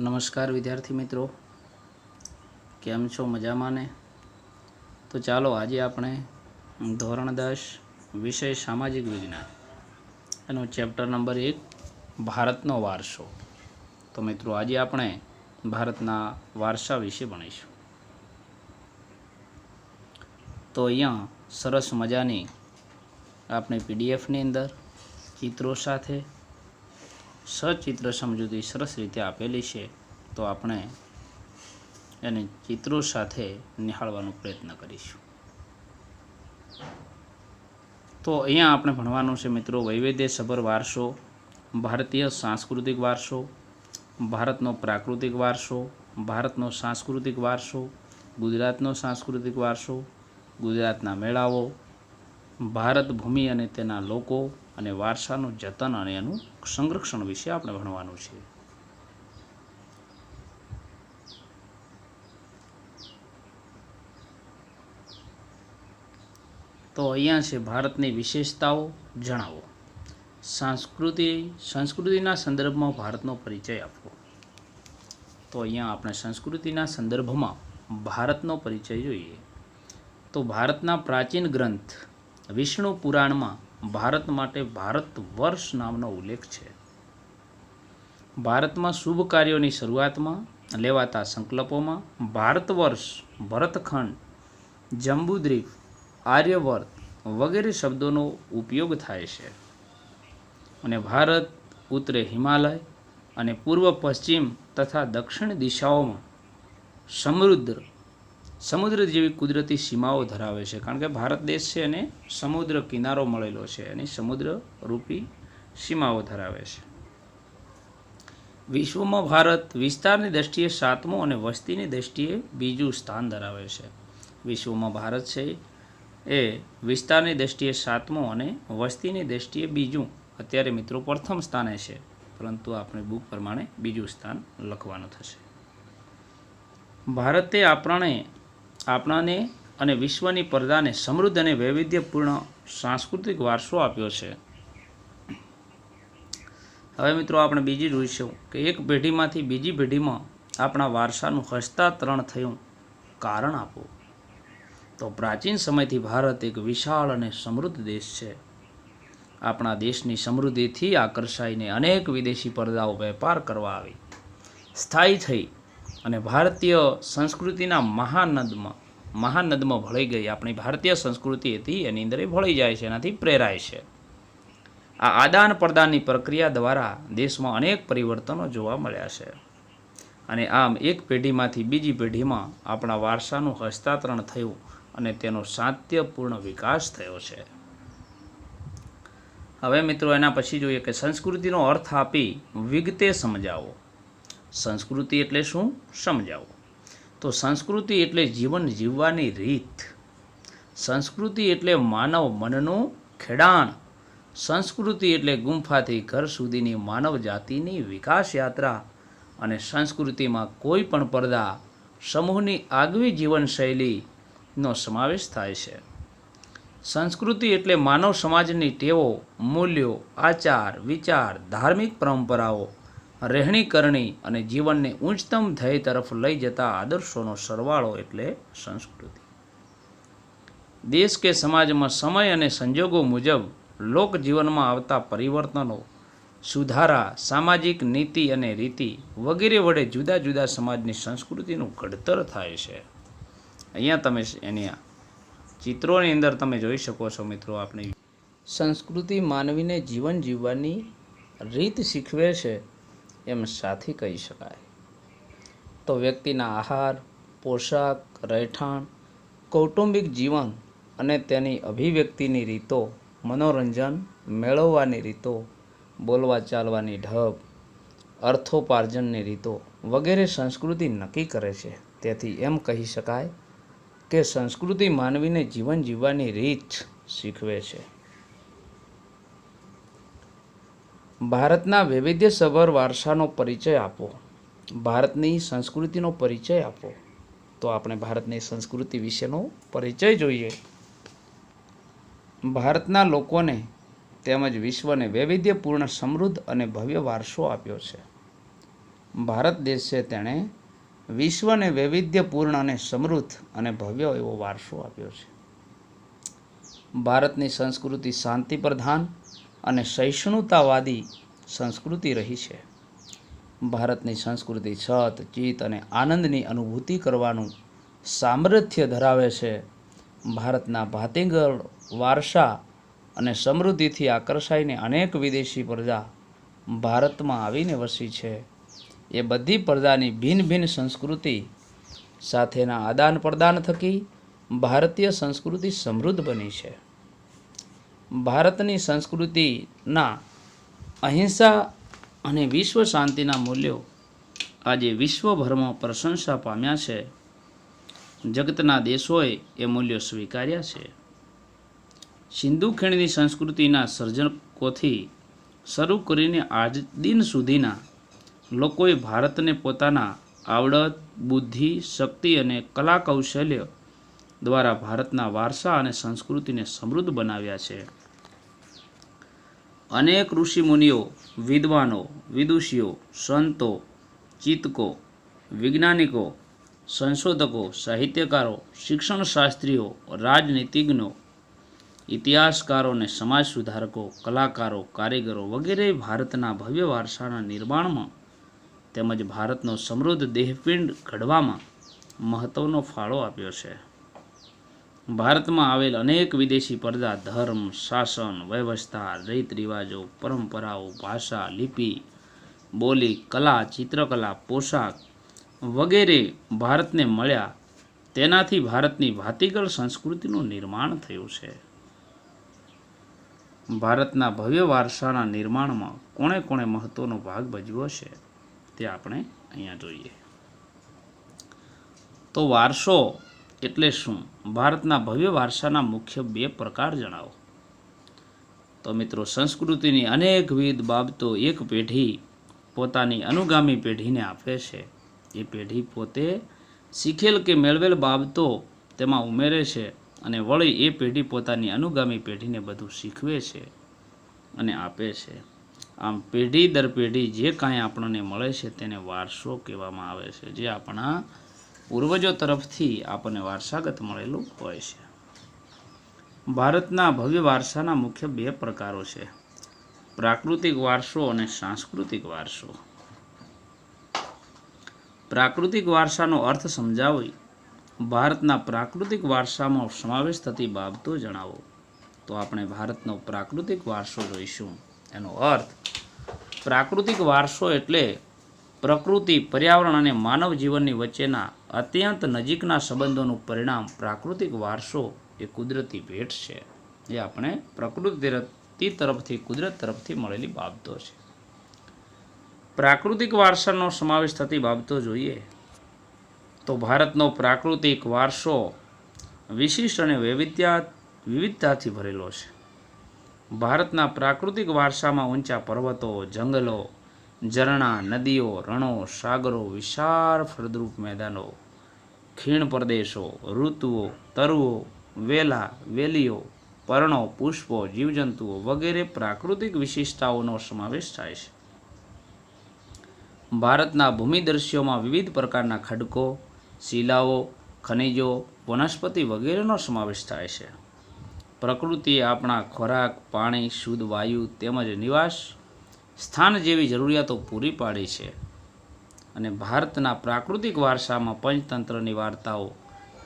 નમસ્કાર વિદ્યાર્થી મિત્રો. કેમ છો? મજામાં ને? તો ચાલો આજે આપણે ધોરણ દસ વિષય સામાજિક વિજ્ઞાન એનો ચેપ્ટર નંબર એક, ભારતનો વારસો. તો મિત્રો, આજે આપણે ભારતના વારસા વિશે ભણીશું. તો અહીંયા સરસ મજાની આપણે પીડીએફની અંદર ચિત્રો સાથે સચિત્ર સમજૂતી સરસ રીતે આપેલી છે, તો આપણે એને ચિત્રો સાથે નિહાળવાનો પ્રયત્ન કરીશું. તો અહીંયા આપણે ભણવાનું છે મિત્રો વૈવિધ્યસભર વારસો, ભારતીય સાંસ્કૃતિક વારસો, ભારતનો પ્રાકૃતિક વારસો, ભારતનો સાંસ્કૃતિક વારસો, ગુજરાતનો સાંસ્કૃતિક વારસો, ગુજરાતના મેળાઓ, ભારત ભૂમિ અને તેના લોકો અને વારસાનું જતન અને એનું સંરક્ષણ વિશે આપણે ભણવાનું છે. તો અહીંયા છે ભારતની વિશેષતાઓ જણાવો. સંસ્કૃતિ, સંસ્કૃતિના સંદર્ભમાં ભારતનો પરિચય આપવો તો અહીંયા આપણે સંસ્કૃતિના સંદર્ભમાં ભારતનો પરિચય જોઈએ. તો ભારતના પ્રાચીન ગ્રંથ વિષ્ણુ પુરાણમાં ભારત માટે ભારત વર્ષ નામનો ઉલ્લેખ છે. ભારતમાં શુભ કાર્યોની શરૂઆતમાં લેવાતા સંકલ્પોમાં ભારત વર્ષ, ભરતખંડ, જંબુદ્વીપ, આર્યવર્ત વગેરે શબ્દોનો ઉપયોગ થાય છે. અને ભારત ઉત્તરે હિમાલય અને પૂર્વ પશ્ચિમ તથા દક્ષિણ દિશાઓમાં સમૃદ્ધ સમુદ્ર જેવી કુદરતી સીમાઓ ધરાવે છે. કારણ કે ભારત દેશ છે અને સમુદ્ર કિનારો મળેલો છે અને સમુદ્ર રૂપી સીમાઓ ધરાવે છે. વિશ્વમાં ભારત વિસ્તારની દ્રષ્ટિએ સાતમું અને વસ્તીની દ્રષ્ટિએ બીજું સ્થાન ધરાવે છે. વિશ્વમાં ભારત છે એ વિસ્તારની દ્રષ્ટિએ સાતમું અને વસ્તીની દ્રષ્ટિએ બીજું. અત્યારે મિત્રો પ્રથમ સ્થાને છે. પરંતુ આપણે બુક પ્રમાણે બીજું સ્થાન લખવાનું થશે. ભારતે આપણને આપણાને અને વિશ્વની પ્રજાને સમૃદ્ધ અને વૈવિધ્યપૂર્ણ સાંસ્કૃતિક વારસો આપ્યો છે. હવે મિત્રો આપણે બીજી જોઈશું કે એક પેઢીમાંથી બીજી પેઢીમાં આપણા વારસાનું હસ્તાંતરણ થયું કારણ આપો. તો પ્રાચીન સમયથી ભારત એક વિશાળ અને સમૃદ્ધ દેશ છે. આપણા દેશની સમૃદ્ધિથી આકર્ષાઈને અનેક વિદેશી પરદાઓ વેપાર કરવા આવી. સ્થાયી થઈ અને ભારતીય સંસ્કૃતિના મહાનદમાં મહાનદમાં ભળી ગઈ. આપણી ભારતીય સંસ્કૃતિ હતી, એની અંદર એ ભળી જાય છે, એનાથી પ્રેરાય છે. આ આદાન પ્રદાનની પ્રક્રિયા દ્વારા દેશમાં અનેક પરિવર્તનો જોવા મળ્યા છે. અને આમ એક પેઢીમાંથી બીજી પેઢીમાં આપણા વારસાનું હસ્તાંતરણ થયું અને તેનો સાત્યપૂર્ણ વિકાસ થયો છે. હવે મિત્રો, એના પછી જોઈએ કે સંસ્કૃતિનો અર્થ આપી વિગતે સમજાવો. સંસ્કૃતિ એટલે શું? સમજાવો. તો સંસ્કૃતિ એટલે જીવન જીવવાની રીત. સંસ્કૃતિ એટલે માનવ મનનું ખેડાણ. સંસ્કૃતિ એટલે ગુંફાથી ઘર સુધીની માનવ જાતિની વિકાસ યાત્રા. અને સંસ્કૃતિમાં કોઈ પણ પડદા સમૂહની આગવી જીવનશૈલીનો સમાવેશ થાય છે. સંસ્કૃતિ એટલે માનવ સમાજની ટેવો, મૂલ્યો, આચાર, વિચાર, ધાર્મિક પરંપરાઓ રહેણી કરણી અને જીવનને ઉચ્ચતમ ધ્યેય તરફ લઈ જતા આદર્શોનો સરવાળો એટલે સંસ્કૃતિ. દેશ કે સમાજમાં સમય અને સંજોગો મુજબ લોકજીવનમાં આવતા પરિવર્તનો, સુધારા, સામાજિક નીતિ અને રીતિ વગેરે વડે જુદા જુદા સમાજની સંસ્કૃતિનું ઘડતર થાય છે. અહીંયા તમે એની ચિત્રોની અંદર તમે જોઈ શકો છો મિત્રો આપણી. સંસ્કૃતિ માનવીને જીવન જીવવાની રીત શીખવે છે. એમ સાથી કહી શકાય. તો વ્યક્તિના આહાર, પોશાક, રહેઠાણ, કૌટુંબિક જીવન અને તેની અભિવ્યક્તિની રીતો, મનોરંજન, મેળવવાની રીતો, બોલવા ચાલવાની ઢબ, અર્થોપાર્જનની રીતો વગેરે સંસ્કૃતિ નક્કી કરે છે. તેથી એમ કહી શકાય કે સંસ્કૃતિ માનવીને જીવન જીવવાની રીત શીખવે છે. ભારતના વૈવિધ્યસભર વારસાનો પરિચય આપો. ભારતની સંસ્કૃતિનો પરિચય આપો. તો આપણે ભારતની સંસ્કૃતિ વિશેનો પરિચય જોઈએ. ભારતના લોકોને તેમજ વિશ્વને વૈવિધ્યપૂર્ણ સમૃદ્ધ અને ભવ્ય વારસો આપ્યો છે. ભારત દેશે તેણે વિશ્વને વૈવિધ્યપૂર્ણ અને સમૃદ્ધ અને ભવ્ય એવો વારસો આપ્યો છે. ભારતની સંસ્કૃતિ શાંતિ પ્રધાન અને સહિષ્ણુતાવાદી સંસ્કૃતિ રહી છે. ભારતની સંસ્કૃતિ સત, ચિત્ત અને આનંદની અનુભૂતિ કરવાનું સામર્થ્ય ધરાવે છે. ભારતના ભાતીગળ, વારસા અને સમૃદ્ધિથી આકર્ષાઈને અનેક વિદેશી પ્રજા ભારતમાં આવીને વસી છે. એ બધી પ્રજાની ભિન્ન ભિન્ન સંસ્કૃતિ સાથેના આદાન પ્રદાન થકી ભારતીય સંસ્કૃતિ સમૃદ્ધ બની છે. ભારતની સંસ્કૃતિના અહિંસા અને વિશ્વ શાંતિના મૂલ્યો આજે વિશ્વભરમાં પ્રશંસા પામ્યા છે. જગતના દેશોએ એ મૂલ્યો સ્વીકાર્યા છે. સિંધુ ખીણની સંસ્કૃતિના સર્જકોથી શરૂ કરીને આજ દિન સુધીના લોકોએ ભારતને પોતાના આવડત, બુદ્ધિ, શક્તિ અને કલા કૌશલ્ય દ્વારા ભારતના વારસા અને સંસ્કૃતિને સમૃદ્ધ બનાવ્યા છે. અનેક ઋષિમુનિઓ, વિદ્વાનો, વિદુષીઓ, સંતો, ચિતકો, વૈજ્ઞાનિકો, સંશોધકો, સાહિત્યકારો, શિક્ષણશાસ્ત્રીઓ, રાજનીતિજ્ઞો ઇતિહાસકારો અને સમાજ સુધારકો, કલાકારો, કારીગરો વગેરે ભારતના ભવ્ય વારસાના નિર્માણમાં તેમજ ભારતનો સમૃદ્ધ દેહપિંડ ઘડવામાં મહત્ત્વનો ફાળો આપ્યો છે. ભારતમાં આવેલ અનેક વિદેશી પડદા ધર્મ, શાસન, વ્યવસ્થા, રીત રિવાજો, પરંપરાઓ, ભાષા, લિપિ, બોલી, કલા, ચિત્રકલા, પોશાક વગેરે ભારતને મળ્યા. તેનાથી ભારતની ભાતીગળ સંસ્કૃતિનું નિર્માણ થયું છે. ભારતના ભવ્ય વારસાના નિર્માણમાં કોણે કોણે મહત્વનો ભાગ ભજવ્યો છે તે આપણે અહીંયા જોઈએ. તો વારસો એટલે શું? ભારતના ભવ્ય વારસાના મુખ્ય બે પ્રકાર જણાવો. તો મિત્રો, સંસ્કૃતિની અનેકવિધ બાબતો એક પેઢી પોતાની અનુગામી પેઢીને આપે છે. એ પેઢી પોતે શીખેલ કે મેળવેલ બાબતો તેમાં ઉમેરે છે અને વળી એ પેઢી પોતાની અનુગામી પેઢીને બધું શીખવે છે અને આપે છે. આમ પેઢી દર પેઢી જે કાંઈ આપણને મળે છે તેને વારસો કહેવામાં આવે છે. જે આપણા પૂર્વજો તરફથી આપણને વારસાગત મળેલું હોય છે. ભારતના ભવ્ય વારસાના મુખ્ય બે પ્રકારો છે. પ્રાકૃતિક વારસો અને સાંસ્કૃતિક વારસો. પ્રાકૃતિક વારસાનો અર્થ સમજાવી ભારતના પ્રાકૃતિક વારસામાં સમાવેશ થતી બાબતો જણાવો. તો આપણે ભારતનો પ્રાકૃતિક વારસો જોઈશું. એનો અર્થ, પ્રાકૃતિક વારસો એટલે પ્રકૃતિ, પર્યાવરણ અને માનવ જીવનની વચ્ચેના અત્યંત નજીકના સંબંધોનું પરિણામ પ્રાકૃતિક વારસો એ કુદરતી ભેટ છે. જે આપણે પ્રકૃતિ તરફથી, કુદરત તરફથી મળેલી બાબતો છે. પ્રાકૃતિક વારસાનો સમાવેશ થતી બાબતો જોઈએ તો ભારતનો પ્રાકૃતિક વારસો વિશિષ્ટ અને વૈવિધ્યા, વિવિધતાથી ભરેલો છે. ભારતના પ્રાકૃતિક વારસામાં ઊંચા પર્વતો, જંગલો ઝરણા, નદીઓ, રણો, સાગરો, વિશાળ ફળદ્રુપ મેદાનો, ખીણ પ્રદેશો, ઋતુઓ, તરુઓ, વેલા, વેલીઓ, પર્ણો, પુષ્પો, જીવજંતુઓ વગેરે પ્રાકૃતિક વિશિષ્ટતાઓનો સમાવેશ થાય છે. ભારતના ભૂમિદ્રશ્યોમાં વિવિધ પ્રકારના ખડકો, શિલાઓ, ખનિજો, વનસ્પતિ વગેરેનો સમાવેશ થાય છે. પ્રકૃતિ આપણા ખોરાક, પાણી, શુદ્ધ વાયુ તેમજ નિવાસ સ્થાન જેવી જરૂરિયાતો પૂરી પાડી છે. અને ભારતના પ્રાકૃતિક વારસામાં પંચતંત્રની વાર્તાઓ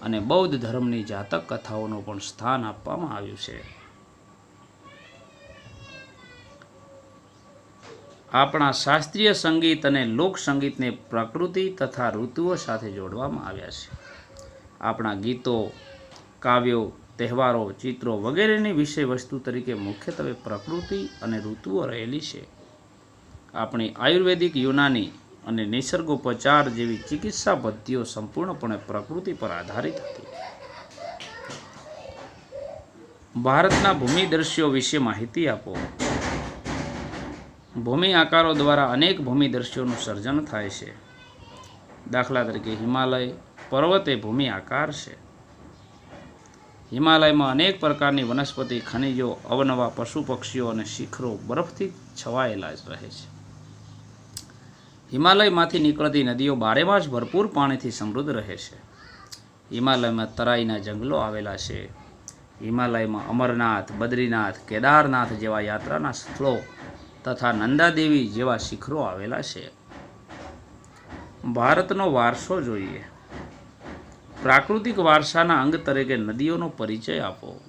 અને બૌદ્ધ ધર્મની જાતક કથાઓનું પણ સ્થાન આપવામાં આવ્યું છે. આપણા શાસ્ત્રીય સંગીત અને લોક સંગીતને પ્રકૃતિ તથા ઋતુઓ સાથે જોડવામાં આવ્યા છે. આપણા ગીતો, કાવ્યો, તહેવારો, ચિત્રો વગેરેની વિષય વસ્તુ તરીકે મુખ્યત્વે પ્રકૃતિ અને ઋતુઓ રહેલી છે. આપણી આયુર્વેદિક યુનાની અને નિસર્ગોપચાર જેવી ચિકિત્સા પદ્ધતિઓ સંપૂર્ણપણે પ્રકૃતિ પર આધારિત હતી. ભારતના ભૂમિ દ્રશ્યો વિશે માહિતી આપો. ભૂમિ આકારો દ્વારા અનેક ભૂમિ દ્રશ્યોનું સર્જન થાય છે. દાખલા તરીકે હિમાલય પર્વત એ ભૂમિ આકાર છે. હિમાલયમાં અનેક પ્રકારની વનસ્પતિ, ખનિજો, અવનવા પશુ પક્ષીઓ અને શિખરો બરફથી છવાયેલા રહે છે. હિમાલયમાંથી નીકળતી નદીઓ બારેમાસ ભરપૂર પાણીથી સમૃદ્ધ રહે છે. હિમાલયમાં તરાઈના જંગલો આવેલા છે. હિમાલયમાં અમરનાથ, બદ્રીનાથ, કેદારનાથ જેવા યાત્રાના સ્થળો તથા નંદાદેવી જેવા શિખરો આવેલા છે. ભારતનો વારસો જોઈએ. પ્રાકૃતિક વારસાના અંગ તરીકે નદીઓનો પરિચય આપો.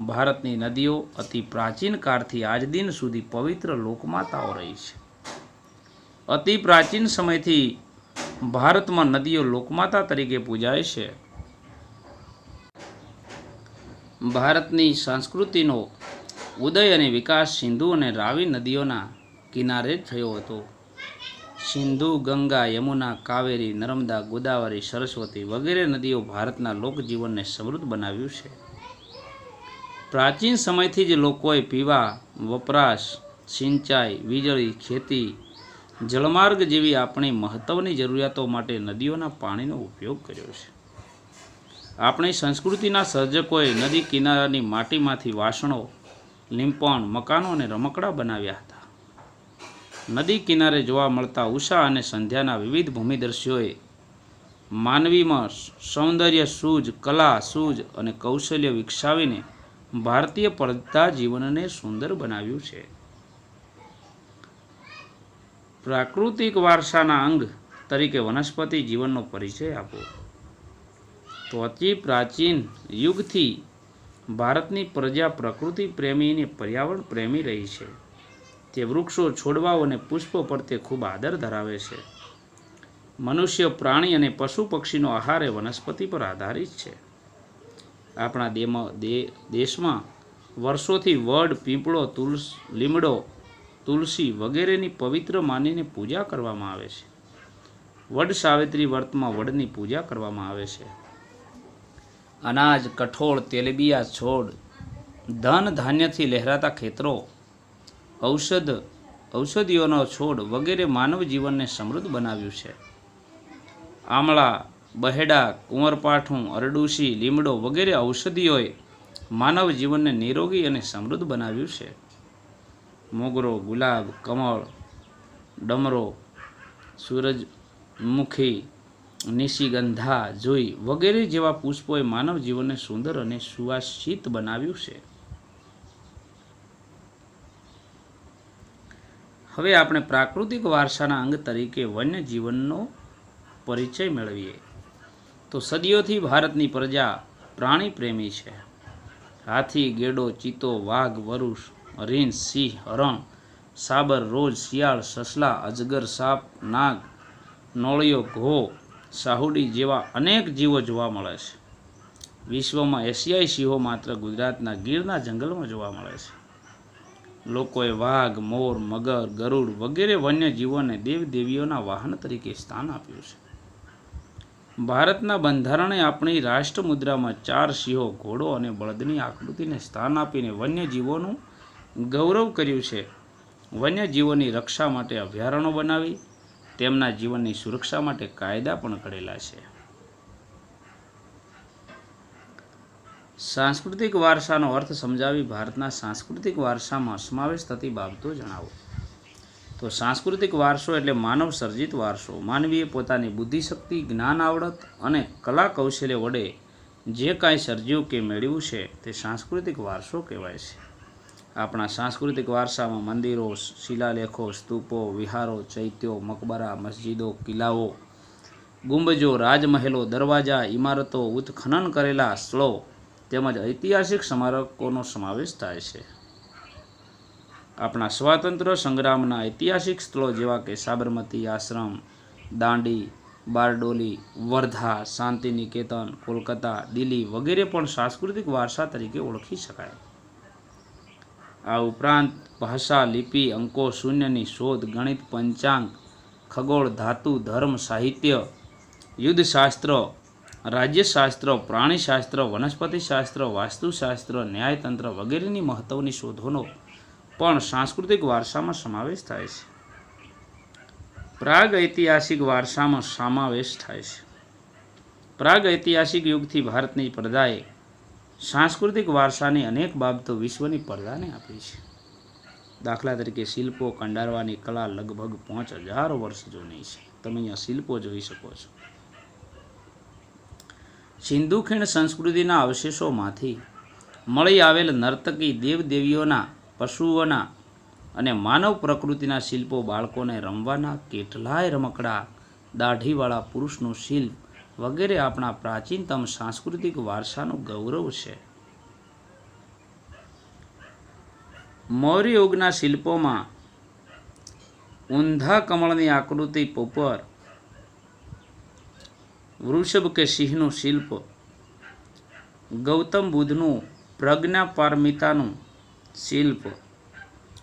ભારતની નદીઓ અતિ પ્રાચીન કાળથી આજ દિન સુધી પવિત્ર લોકમાતાઓ રહી છે. અતિ પ્રાચીન સમયથી ભારતમાં નદીઓ લોકમાતા તરીકે પૂજાય છે. ભારતની સંસ્કૃતિનો ઉદય અને વિકાસ સિંધુ અને રાવી નદીઓના કિનારે થયો હતો. સિંધુ, ગંગા, યમુના, કાવેરી, નર્મદા, ગોદાવરી, સરસ્વતી વગેરે નદીઓ ભારતના લોકજીવનને સમૃદ્ધ બનાવ્યું છે. પ્રાચીન સમયથી જ લોકોએ પીવા, વપરાશ, સિંચાઈ, વીજળી, ખેતી જળમાર્ગ જેવી આપણી મહત્ત્વની જરૂરિયાતો માટે નદીઓના પાણીનો ઉપયોગ કર્યો છે. આપણી સંસ્કૃતિના સર્જકોએ નદી કિનારાની માટીમાંથી વાસણો, લીંપણ, મકાનો અને રમકડા બનાવ્યા હતા. નદી કિનારે જોવા મળતા ઉષા અને સંધ્યાના વિવિધ ભૂમિદર્શીઓએ માનવીમાં સૌંદર્ય સૂઝ, કલા સૂઝ અને કૌશલ્ય વિકસાવીને ભારતીય પડતા જીવનને સુંદર બનાવ્યું છે. પ્રાકૃતિક વારસાના અંગ તરીકે વનસ્પતિ જીવનનો પરિચય આપો. તો અતિ પ્રાચીન યુગથી ભારતની પ્રજા પ્રકૃતિ પ્રેમી અને પર્યાવરણ પ્રેમી રહી છે. તે વૃક્ષો, છોડવાઓ અને પુષ્પો પ્રત્યે ખૂબ આદર ધરાવે છે. મનુષ્ય, પ્રાણી અને પશુ પક્ષીનો આહાર એ વનસ્પતિ પર આધારિત છે. આપણા દેશમાં વર્ષોથી વડ, પીપળો, તુલસ, લીમડો તુલસી વગેરેની પવિત્ર માનીને પૂજા કરવામાં આવે છે. વડ સાવિત્રી વર્તમાં વડની પૂજા કરવામાં આવે છે. અનાજ, કઠોળ, તેલબિયા, છોડ, ધન ધાન્યથી લહેરાતા ખેતરો, ઔષધ, ઔષધિઓનો છોડ વગેરે માનવ જીવનને સમૃદ્ધ બનાવ્યું છે. આમળા, બહેડા, કુંવરપાઠું, અરડુસી, લીમડો વગેરે ઔષધિઓએ માનવ જીવનને નિરોગી અને સમૃદ્ધ બનાવ્યું છે. મોગરો, ગુલાબ, કમળ, ડમરો, સૂરજમુખી, નિશિગંધા, જોઈ વગેરે જેવા પુષ્પોએ માનવ જીવનને સુંદર અને સુવાસિત બનાવ્યું છે. હવે આપણે પ્રાકૃતિક વારસાના અંગ તરીકે વન્ય જીવનનો પરિચય મેળવીએ. તો સદીઓથી ભારતની પ્રજા પ્રાણી પ્રેમી છે. હાથી, ગેડો ચિત્તો વાઘ, વરુષ રીંછ સિંહ, હરણ, સાબર, રોજ, શિયાળ, સસલા, અજગર, સાપ, નાગ, નોળિયો, ઘો, સાહુડી જેવા અનેક જીવો જોવા મળે છે. વિશ્વમાં એશિયાઈ સિંહો માત્ર ગુજરાતના ગીરના જંગલમાં જોવા મળે છે. લોકોએ વાઘ, મોર, મગર, ગરુડ વગેરે વન્ય જીવોને દેવદેવીઓના વાહન તરીકે સ્થાન આપ્યું છે. ભારતના બંધારણે આપણી રાષ્ટ્ર મુદ્રામાં ચાર સિંહો ઘોડો અને બળદની આકૃતિને સ્થાન આપીને વન્ય જીવોનું ગૌરવ કર્યું છે. વન્યજીવોની રક્ષા માટે અભયારણ્યો બનાવી, તેમના જીવનની સુરક્ષા માટે કાયદા પણ ઘડેલા છે. સાંસ્કૃતિક વારસાનો અર્થ સમજાવી ભારતના સાંસ્કૃતિક વારસામાં સમાવેશ થતી બાબતો જણાવો. તો સાંસ્કૃતિક વારસો એટલે માનવ સર્જિત વારસો. માનવીએ પોતાની બુદ્ધિશક્તિ, જ્ઞાન, આવડત અને કલા કૌશલ્ય વડે જે કાંઈ સર્જ્યું કે મેળવ્યું છે તે સાંસ્કૃતિક વારસો કહેવાય છે. આપણા સાંસ્કૃતિક વારસામાં મંદિરો, શિલાલેખો, સ્તૂપો, વિહારો, ચૈત્યો, મકબરા, મસ્જિદો, કિલ્લાઓ, ગુંબજો, રાજમહેલો, દરવાજા, ઇમારતો, ઉત્ખનન કરેલા સ્થળો તેમજ ઐતિહાસિક સ્મારકોનો સમાવેશ થાય છે. આપણા સ્વાતંત્ર્ય સંગ્રામના ઐતિહાસિક સ્થળો જેવા કે સાબરમતી આશ્રમ, દાંડી, બારડોલી, વર્ધા શાંતિ નિકેતન કોલકાતા, દિલ્હી વગેરે પણ સાંસ્કૃતિક વારસા તરીકે ઓળખી શકાય. આ ઉપરાંત ભાષા, લિપિ, અંકો, શૂન્યની શોધ, ગણિત, પંચાંગ, ખગોળ, ધાતુ, ધર્મ, સાહિત્ય, યુદ્ધશાસ્ત્ર, રાજ્યશાસ્ત્ર, પ્રાણીશાસ્ત્ર, વનસ્પતિશાસ્ત્ર, વાસ્તુશાસ્ત્ર, ન્યાયતંત્ર વગેરેની મહત્ત્વની શોધોનો પણ સાંસ્કૃતિક વારસામાં સમાવેશ થાય છે. પ્રાગ ઐતિહાસિક વારસામાં સમાવેશ થાય છે. પ્રાગ ઐતિહાસિક યુગથી ભારતની પ્રજાએ સાંસ્કૃતિક વારસાની અનેક બાબતો વિશ્વની પડદાને આપી છે. દાખલા તરીકે શિલ્પો કંડારવાની કલા લગભગ પાંચ હજાર વર્ષ જૂની છે. તમે અહીંયા શિલ્પો જોઈ શકો છો. સિંધુ ખીણ સંસ્કૃતિના અવશેષોમાંથી મળી આવેલ નર્તકી દેવદેવીઓના, પશુઓના અને માનવ પ્રકૃતિના શિલ્પો બાળકોને રમવાના કેટલાય રમકડા, દાઢીવાળા પુરુષનું શિલ્પ વગેરે આપણા પ્રાચીનતમ સાંસ્કૃતિક વારસાનું ગૌરવ છે. મૌર્ય યુગના શિલ્પોમાં ઊંધા કમળની આકૃતિ ઉપર વૃષભ કે સિંહનું શિલ્પ, ગૌતમ બુદ્ધનું પ્રજ્ઞા પારમિતાનું શિલ્પ,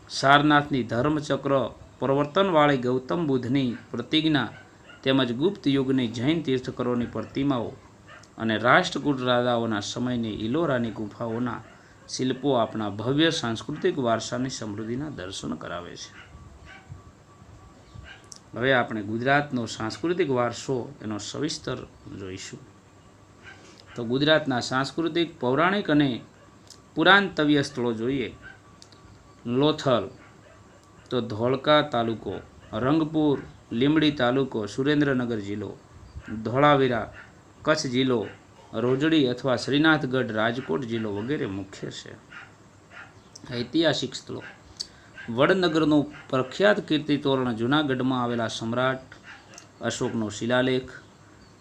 સારનાથની ધર્મચક્ર, પ્રવર્તનવાળી ગૌતમ બુદ્ધની પ્રતિજ્ઞા તેમજ ગુપ્ત યુગની જૈન તીર્થકરોની પ્રતિમાઓ અને રાષ્ટ્રકૂટ રાજાઓના સમયની ઇલોરાની ગુફાઓના શિલ્પો આપણા ભવ્ય સાંસ્કૃતિક વારસાની સમૃદ્ધિના દર્શન કરાવે છે. હવે આપણે ગુજરાતનો સાંસ્કૃતિક વારસો એનો સવિસ્તર જોઈશું. તો ગુજરાતના સાંસ્કૃતિક, પૌરાણિક અને પુરાણતવ્ય સ્થળો જોઈએ. લોથલ, તો ધોળકા તાલુકો, રંગપુર લીંબડી તાલુકો સુરેન્દ્રનગર જિલ્લો. ધોળાવીરા કચ્છ જિલ્લો, રોજડી અથવા શ્રીનાથગઢ રાજકોટ જિલ્લો વગેરે મુખ્ય છે. ઐતિહાસિક સ્થળો. વડનગરનું પ્રખ્યાત કીર્તિ તોરણ જૂનાગઢમાં આવેલા સમ્રાટ અશોકનો શિલાલેખ,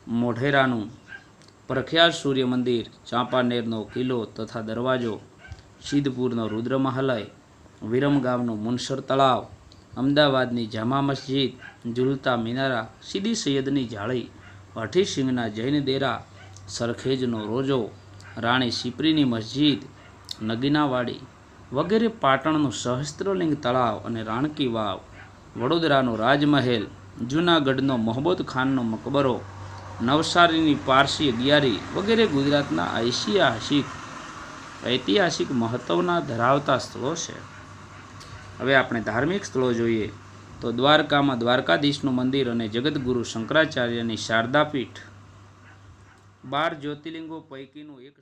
મોઢેરાનું પ્રખ્યાત સૂર્ય મંદિર ચાંપાનેરનો કિલ્લો તથા દરવાજો, સિદ્ધપુરનો રુદ્રમહાલય, વિરમગામનું મુનસર તળાવ અમદાવાદની જામા મસ્જિદ ઝુલતા મિનારા, સીદી સૈયદની જાળી હઠીસિંહના જૈન દેરા, સરખેજનો રોજો, રાણી સિપરીની મસ્જિદ, નગીનાવાડી વગેરે પાટણનું સહસ્ત્રલિંગ તળાવ અને રાણકી વાવ, વડોદરાનો રાજમહેલ, જૂનાગઢનો મોહમ્મદ ખાનનો મકબરો, નવસારીની પારસી અગિયારી વગેરે ગુજરાતના ઐતિહાસિક ઐતિહાસિક મહત્ત્વના ધરાવતા સ્થળો છે. હવે આપણે ધાર્મિક સ્થળો જોઈએ તો દ્વારકામાં દ્વારકાધીશનું મંદિર અને જગતગુરુ શંકરાચાર્યની શારદાપીઠ. બાર જ્યોતિર્લિંગો પૈકીનું એક